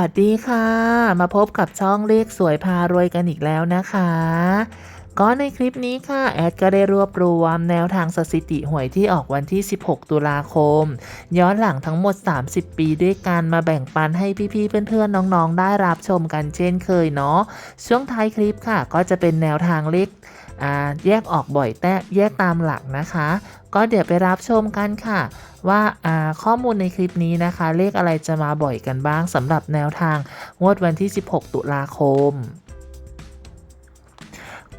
วัสดีค่ะ มาพบกับช่องเลขสวยพารวยกันอีกแล้วนะคะ ก็ในคลิปนี้ค่ะ แอดก็ได้รวบรวมแนวทางสถิติหวยที่ออกวันที่ 16 ตุลาคม ย้อนหลังทั้งหมด 30 ปีด้วยกันมาแบ่งปันให้พี่ๆเพื่อนๆน้องๆ ได้รับชมกันเช่นเคยเนาะช่วงท้ายคลิปค่ะ ก็จะเป็นแนวทางเลข แยกออกบ่อยแต่แยกตามหลักนะคะ ก็เดี๋ยวไปรับชมกันค่ะว่าอ่าข้อมูลในคลิปนี้นะคะ เลขอะไรจะมาบ่อยกันบ้างสำหรับแนวทางงวดวันที่ 16 ตุลาคม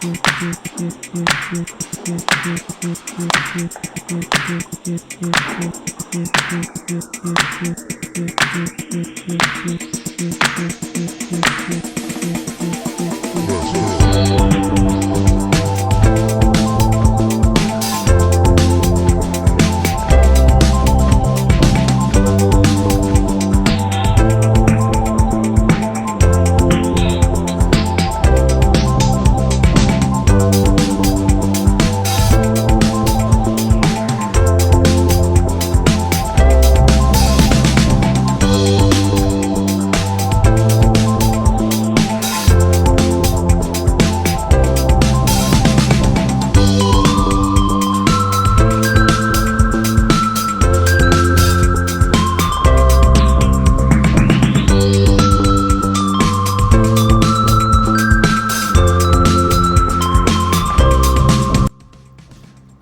Let's go.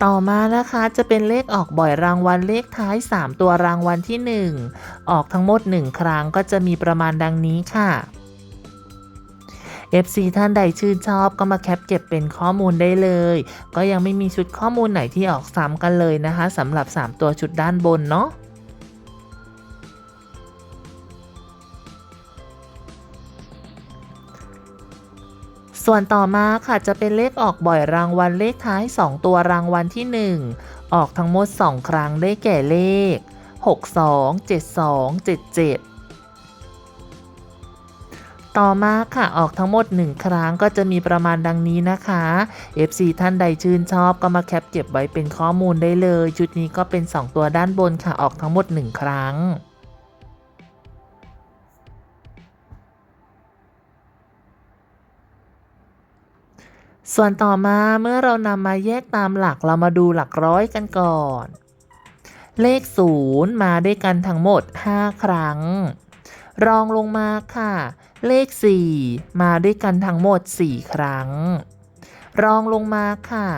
ต่อมานะคะจะเป็นเลขออกบ่อยรางวัลเลขท้าย 3 ตัวรางวัลที่ 1 ออกทั้งหมด 1 ครั้งก็จะมีประมาณดังนี้ค่ะ FC ท่านใดชื่นชอบก็มาแคปเก็บเป็นข้อมูลได้เลย ก็ยังไม่มีชุดข้อมูลไหนที่ออกซ้ำกันเลยนะคะสำหรับ 3 ตัวชุดด้านบนเนาะ ส่วนต่อมาค่ะจะเป็นเลขออกบ่อยรางวัลเลขท้าย 2 ตัวรางวัลที่ 1 ออกทั้งหมด 2 ครั้งได้แก่เลข 62 72 77ต่อมาค่ะออกทั้งหมด 1 ครั้งก็จะมีประมาณดังนี้นะคะ FC ท่านใดชื่นชอบก็มาแคปเก็บไว้เป็นข้อมูลได้เลย ชุดนี้ก็เป็น 2 ตัวด้านบนค่ะออกทั้งหมด 1 ครั้ง ส่วนต่อมาเมื่อเรานำมาแยกตามหลักเรามาดูหลักร้อยกันก่อน เลข 0 มาด้วยกันทั้งหมด 5 ครั้ง รองลงมาค่ะ เลข 4 มาด้วยกันทั้งหมด 4 ครั้ง รองลงมาค่ะ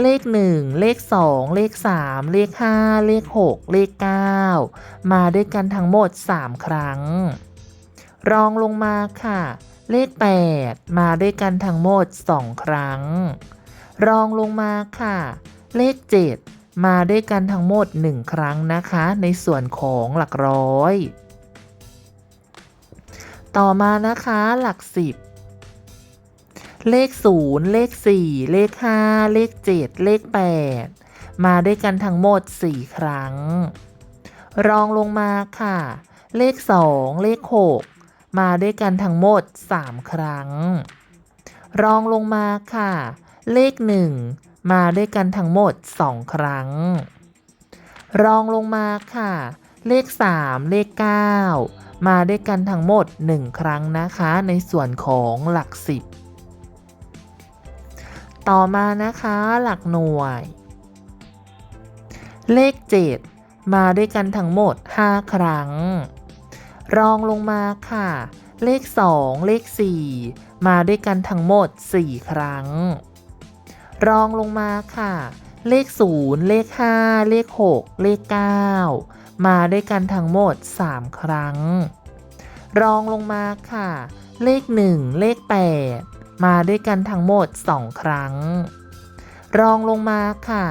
เลข 1 เลข 2 เลข 3 เลข 5 เลข 6 เลข 9 มาด้วยกันทั้งหมด 3 ครั้ง รองลงมาค่ะ เลข 8 มาด้วยกันทั้งหมด 2 ครั้ง รองลงมาค่ะ เลข 7 มาด้วยกันทั้งหมด 1 ครั้งนะคะ ในส่วนของหลักร้อย ต่อมานะคะหลัก 10เลข 0 เลข 4 เลข 5 เลข 7 เลข 8 มาด้วยกันทั้งหมด 4 ครั้ง รองลงมาค่ะ เลข 2 เลข 6 มาด้วยกันทั้งหมด 3 ครั้ง รองลงมาค่ะ เลข 1 มาด้วยกันทั้งหมด 2 ครั้ง รองลงมาค่ะ เลข 3 เลข 9 มาด้วยกันทั้งหมด 1 ครั้งนะคะ ในส่วนของหลัก 10 ต่อมานะคะหลักหน่วย เลข 7 มาด้วยกันทั้งหมด 5 ครั้ง รองลงมาค่ะ เลข 2 เลข 4 มาด้วยกันทั้งหมด 4 ครั้ง รองลงมาค่ะ เลข 0 เลข 5 เลข 6 เลข 9 มาด้วยกันทั้งหมด 3 ครั้ง รองลงมาค่ะ เลข 1 เลข 8 มาด้วยกันทั้งหมด 2 ครั้ง รองลงมาค่ะ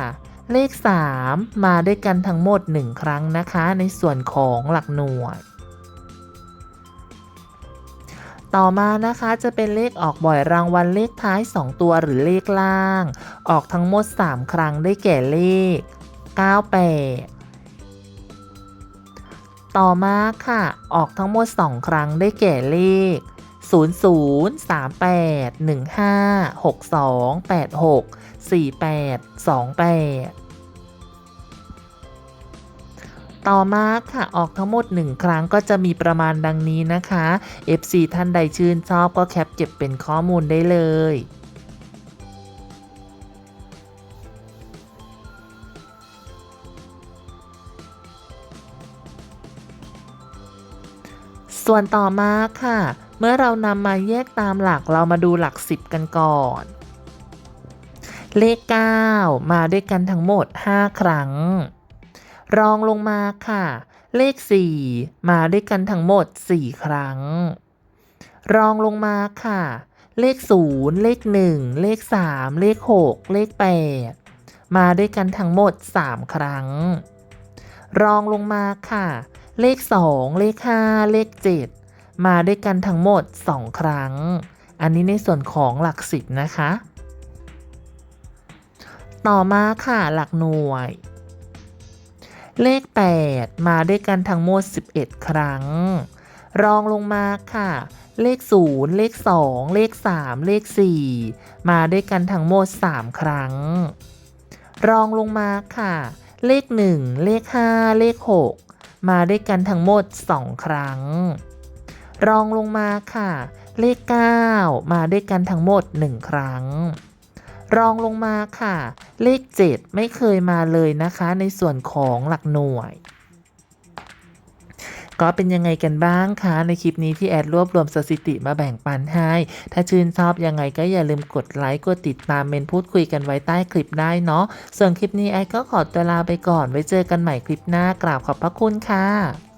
เลข 3 มาด้วยกันทั้งหมด 1 ครั้งนะคะ ในส่วนของหลักหน่วย ต่อมานะคะจะเป็นเลขออกบ่อยรางวัลเลขท้าย 2 ตัวหรือเลขล่าง ออกทั้งหมด 3 ครั้งได้แก่เลข 98 ต่อมาค่ะ ออกทั้งหมด 2 ครั้งได้แก่เลข 00 38 15 62 86 48 28 ต่อมาค่ะออกทั้งหมด 1 ครั้งก็จะมีประมาณดังนี้นะคะ FC ท่านใดชื่นชอบก็แคปเก็บเป็นข้อมูลได้เลยส่วนต่อมาค่ะ เมื่อเรานำมาแยกตามหลักเรามาดูหลัก 10 กันก่อน เลข 9 มาด้วยกันทั้งหมด 5 ครั้ง รองลงมาค่ะ เลข 4 มาด้วยกันทั้งหมด 4 ครั้ง รองลงมาค่ะ เลข 0 เลข 1 เลข 3 เลข 6 เลข 8 มาด้วยกันทั้งหมด 3 ครั้ง รองลงมาค่ะ เลข 2 เลข 5 เลข 7 มาด้วยกันทั้งหมด 2 ครั้ง อันนี้ในส่วนของหลักสิบนะคะ ต่อมาค่ะหลักหน่วย เลข 8 มาด้วยกันทั้งหมด 11 ครั้ง รองลงมาค่ะ เลข 0 เลข 2 เลข 3 เลข 4 มาด้วยกันทั้งหมด 3 ครั้ง รองลงมาค่ะ เลข 1 เลข 5 เลข 6 มาด้วยกันทั้งหมด 2 ครั้ง รองลงมาค่ะ เลข 9 มาด้วยกันทั้งหมด 1 ครั้ง รองลงมาค่ะ เลข 7 ไม่เคยมาเลยนะคะ ในส่วนของหลักหน่วย ก็เป็นยังไงกันบ้างคะในคลิปนี้ที่แอดรวบรวมสถิติมาแบ่งปันให้ ถ้าชื่นชอบยังไงก็อย่าลืมกดไลค์กดติดตามเมนพูดคุยกันไว้ใต้คลิปได้เนาะส่วนคลิปนี้แอดก็ขอตัวลาไปก่อนไว้เจอกันใหม่คลิปหน้ากราบขอบพระคุณค่ะ